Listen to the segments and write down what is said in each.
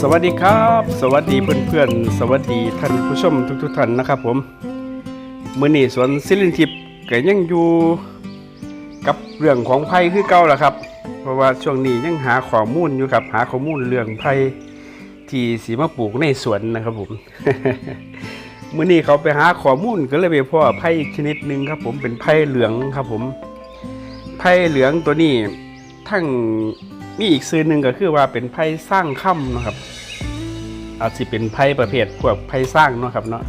สวัสดีครับ สวัสดีเพื่อนๆ สวัสดีท่านผู้ชมทุกๆท่านนะครับผมมื้อนี้สวนซิลินทิพย์ก็ยังอยู่กับเรื่องของไผ่คือเก่าล่ะครับ เพราะว่าช่วงนี้ยังหาข้อมูลอยู่ครับ หาข้อมูลเรื่องไผ่ที่สีมาปลูกในสวนนะครับผมมื้อนี้เขาไปหาข้อมูลก็เลยไปพ่อไผ่อีกชนิดหนึ่งครับ ผมเป็นไผ่เหลืองครับผมไผ่เหลืองตัวนี้ทั้ง มีอีกซื้อหนึ่งก็คือว่าเป็นไพ่สร้างค่ำนะครับ อาจจะเป็นไพ่ประเภทพวกไพ่สร้างเนาะครับเนาะ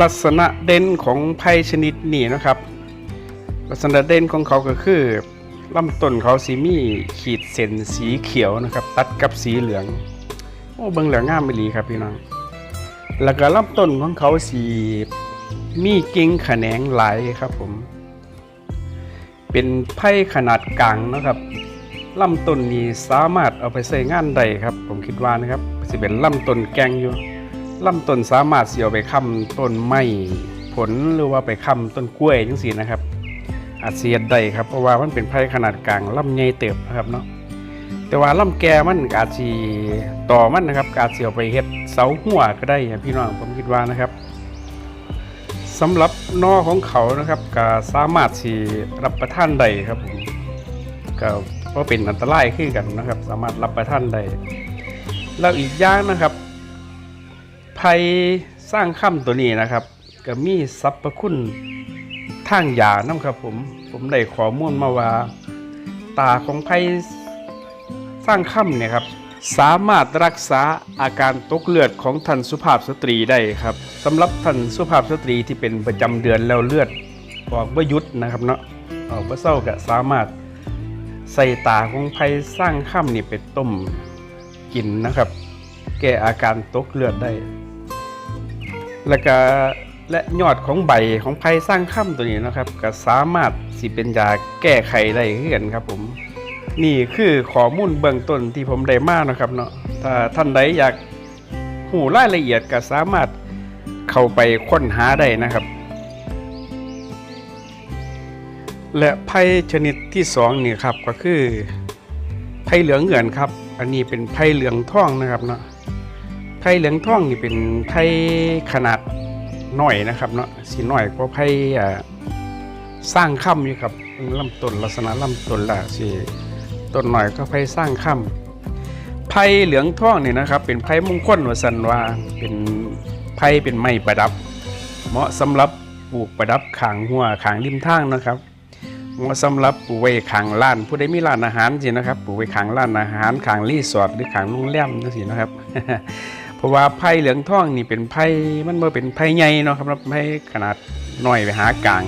ลักษณะเด่นของไพ่ชนิดนี้นะครับ ลักษณะเด่นของเขาก็คือลำต้นเขาสีมีขีดเส้นสีเขียวนะครับ ตัดกับสีเหลืองโอ้เบิ่งเหลืองงามไปหลีครับพี่น้องแล้วก็ลำต้นของเขาสีมีกิ่งแขนงหลายครับผม เป็นไพ่ขนาดกลางนะครับ ลำต้นนี้สามารถเอาไปใส่งานได้ครับ ผมคิดว่านะครับสิเป็นลำต้นแกงอยู่ลำต้นสามารถเสียวไปค้ำต้นไม้ผลหรือว่าไปค้ำต้นกล้วยจังสีนะครับ อาจเสียดได้ครับเพราะว่ามันเป็นไผ่ขนาดกลางลำใหญ่เติบนะครับเนาะแต่ว่าลำแกมันก็อาจสีต่อมันนะครับก็อาจเสียวไปเฮ็ดเสาหัวก็ได้พี่น้องผมคิดว่านะครับสำหรับนอของเขานะครับก็สามารถสีรับประทานได้ครับผมก็ ก็เป็นอันตรายขึ้นกันนะครับ สามารถรับประทานได้แล้วอีกอย่างนะครับภัยสร้างค่ำตัวนี้นะครับก็มีสรรพคุณทางยาน้ำครับผมผมได้ข้อมูลมาว่า ตาของภัยสร้างค่ำเนี่ยครับสามารถรักษาอาการตกเลือดของท่านสุภาพสตรีได้ครับสำหรับท่านสุภาพสตรีที่เป็นประจำเดือนแล้วเลือดออกว่ายุดนะครับเนาะออกว่เศร้าก็สามารถ ใส่ตาของไผ่สร้างข้ามนี่ไปต้มกินนะครับ แก้อาการตกเลือดได้ แล้วก็และยอดของใบของไผ่สร้างข้ามตัวนี้นะครับ ก็สามารถสิเป็นยาแก้ไขได้เือนครับผม นี่คือข้อมูลเบื้องต้นที่ผมได้มานะครับเนาะถ้าท่านใดอยากหูรายละเอียดก็สามารถเข้าไปค้นหาได้นะครับ และไพ่ชนิดที่สองนี่ครับก็คือไพ่เหลืองเงินครับ อันนี้เป็นไพ่เหลืองทองนะครับเนาะไพ่เหลืองทองนี่เป็นไพ่ขนาดน้อยนะครับเนาะสีน้อยกว่าไพ่สร้างค่ำอยู่ครับลำต้นลักษณะลำต้นละสีต้นหน่อยก็ไพ่สร้างค่ำไพ่เหลืองทองนี่นะครับ เป็นไพ่มงคลวสันวาเป็นไพ่เป็นไม้ประดับ เหมาะสำหรับปลูกประดับขางหัวขางริมทางนะครับ มาสำหรับปลูกไว้ขังร้าน ผู้ใดมีร้านอาหารสินะครับปลูกไว้ขังร้านอาหารขังรีสอร์ทหรือขังโรงแรมจังซี่นะครับ เพราะว่าไผ่เหลืองทองนี่เป็นไผ่มันบ่เป็นไผ่ใหญ่เนาะครับไผ่ขนาดหน้อยไปหากลาง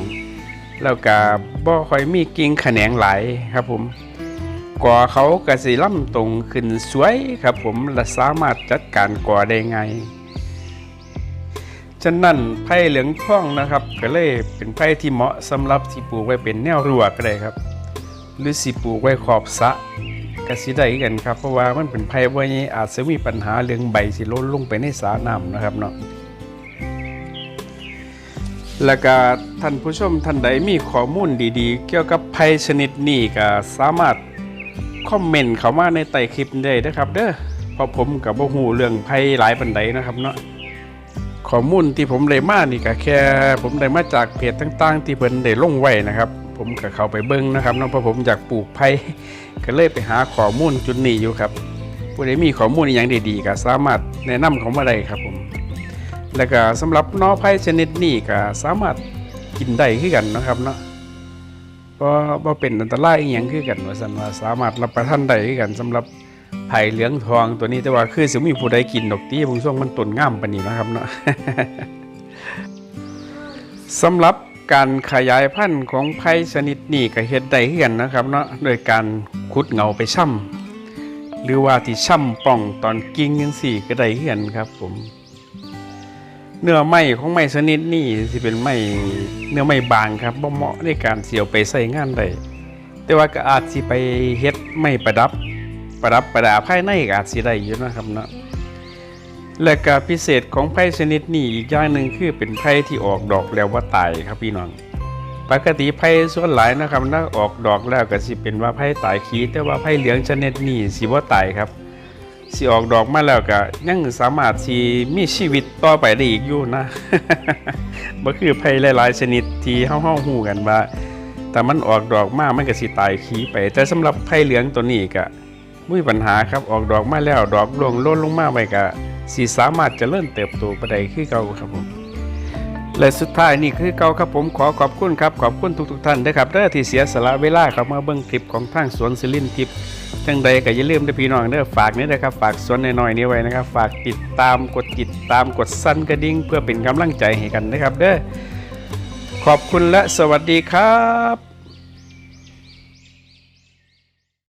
แล้วก็บ่ค่อยมีกิ่งแขนงหลายครับผมก่อเขาก็สิล่ำตรงขึ้นสวยครับผมและสามารถจัดการก่อได้ง่าย ฉะนั้นไผ่เหลืองทองนะครับก็เลยเป็นไผ่ที่เหมาะสำหรับสิปลูกไว้เป็นแนวรั้วก็ได้ครับ หรือสิปลูกไว้ขอบสะก็สิได้กันครับเพราะว่ามันเป็นไผ่ว่านี้อาจจะมีปัญหาเรื่องใบสิล้นลงไปในสรน้ำนะครับเนาะแล้วก็ท่านผู้ชมท่านใดมีข้อมูลดีๆ เกี่ยวกับไผ่ชนิดนี้ก็สามารถคอมเมนต์เข้ามาในใต้คลิปได้นะครับ เด้อเพราะผมกับบ่ฮู้เรื่องไผ่หลายปานใดนะครับเนาะ ข้อมูลที่ผมได้มานี่ก็แค่ ผมได้มาจากเพจต่าง ๆ ที่เพิ่นได้ลงไว้นะครับ ผมก็เข้าไปเบิ่งนะครับเนาะเพราะผมอยากปลูกไผ่ก็เลยไปหาข้อมูลจุดนี้อยู่ครับผู้ใดมีข้อมูลอย่างดีๆก็สามารถแนะนำเขามาได้ครับผม แล้วก็สำหรับนอไผ่ชนิดนี้ก็สามารถกินได้คือกันนะครับเนาะบ่บ่เป็นอันตรายอีหยังคือกันว่าซั่นว่าสามารถรับประทานได้คือกันสำหรับ ไผ่เหลืองทองตัวนี้แต่ว่าคือสิมีผู้ใดกินดอกตีบางช่วงมันต้นง่ามปานนี้นะครับเนาะสำหรับการขยายพันธุ์ของไผ่ชนิดนี้ก็เฮ็ดได้เฮือนนะครับเนาะโดยการขุดเงาไปช่ำหรือว่าที่ช่ำป่องตอนกิ่งจังซี่ก็ได้เฮือนครับผมเนื้อไม้ของไม้ชนิดนี้สิเป็นไม้เนื้อไม้บางครับบ่เหมาะในการเสียวไปใส่งานได้แต่ว่าก็อาจสิไปเฮ็ดไม้ประดับ ประดับประดาภายในอาจสิได้อยู่นะครับเนาะและก็พิเศษของไผ่ชนิดนี้อีกอย่างหนึ่งคือเป็นไผ่ที่ออกดอกแล้วว่าตายครับพี่น้องปกติไผ่ส่วนหลายนะครับนะออกดอกแล้วก็สิเป็นว่าไผ่ตายขีแต่ว่าไผ่เหลืองชนิดนี้สิว่าตายครับสิออกดอกมาแล้วก็ยังสามารถสิมีชีวิตต่อไปได้อีกอยู่นะบ่คือไผ่หลายๆ ชนิดที่เฮาเฮาฮู้กันว่าแต่มันออกดอกมามันก็สิตายขี้ไป แต่สำหรับไผ่เหลืองตัวนี้ก็ บ่มีปัญหาครับออกดอกมาแล้วดอกร่วงล่นลงมาไว้ก็สิสามารถจะเริญเติบโตไปได้คือเก่าครับผมและสุดท้ายนี่คือเก่าครับผมขอขอบคุณครับขอบคุณทุกๆท่านด้วยครับเด้อที่เสียสละเวลาเข้ามาเบิ่งคลิปของทางสวนสิรินทิพย์จังใดก็อย่าลืมเด้พี่น้องเด้อฝากนี่นะครับฝากสวนน้อยๆนี้ไว้นะครับ ฝากติดตามกดติดตามกดสั่นกระดิ่งเพื่อเป็นกำลังใจให้กันนะครับเด้อขอบคุณและสวัสดีครับ